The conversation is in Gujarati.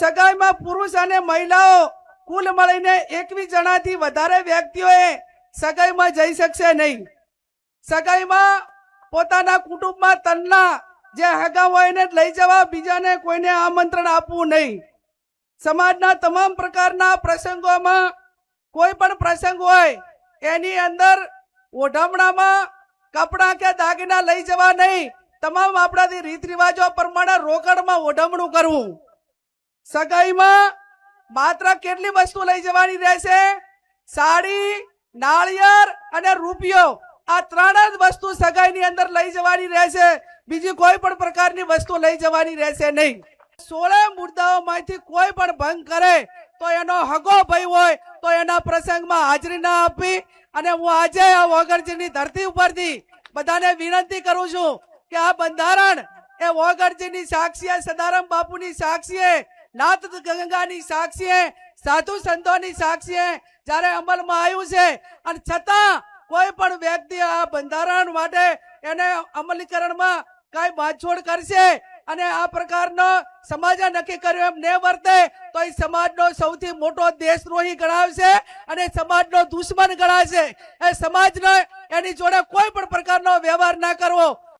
સગાઈમાં પુરુષ અને મહિલાઓ કુલ મળીને એકવીસ જણાથી વધારે વ્યક્તિઓએ સગાઈમાં જઈ શકશે નહીં. સગાઈમાં પોતાના કુટુંબમાં તનના જે હગા હોય એને લઈ જવા બીજાને કોઈને આમંત્રણ આપવું નહીં. સમાજના તમામ પ્રકારના પ્રસંગોમાં કોઈ પણ પ્રસંગ હોય, એની અંદર ઓઢમણામાં કપડાં કે દાગીના લઈ જવા નહીં. તમામ આપણાથી રીત રિવાજો પ્રમાણે રોકડમાં ઓઢમણું કરવું. સગાઈમાં માત્ર કેટલી વસ્તુ લઈ જવાની રહેશે? સાડી, નાળિયેર અને રૂપિયો. આ ત્રણ જ વસ્તુ સગાઈની અંદર લઈ જવાની રહેશે. બીજી કોઈ પણ પ્રકારની વસ્તુ લઈ જવાની રહેશે નહીં. સોળે મુદ્દાઓમાંથી કોઈ પણ ભંગ કરે તો એનો હગો ભાઈ હોય, તો એના પ્રસંગમાં હાજરી ના આપી અને હું આજે આ વગરજીની ધરતી ઉપરથી બધાને વિનંતી કરું છું કે આ બંધારણ એ વગરજીની સાક્ષીએ સદારામ બાપુની સાક્ષીએ નાથ ગંગાની સાક્ષીએ, સાધુ સંતોની સાક્ષીએ જ્યારે અમલમાં આવ્યું છે, અને છતાં કોઈ પણ વ્યક્તિ આ બંધારણ માટે એને અમલીકરણમાં કઈ બાંધછોડ કરશે અને આ પ્રકારનો સમાજે નક્કી કર્યો એમ ને વર્તે, તો એ સમાજનો સૌથી મોટો દેશદ્રોહી ગણાવશે અને સમાજનો દુશ્મન ગણાશે. એ સમાજનો એની જોડે કોઈ પણ પ્રકારનો વ્યવહાર ના કરવો.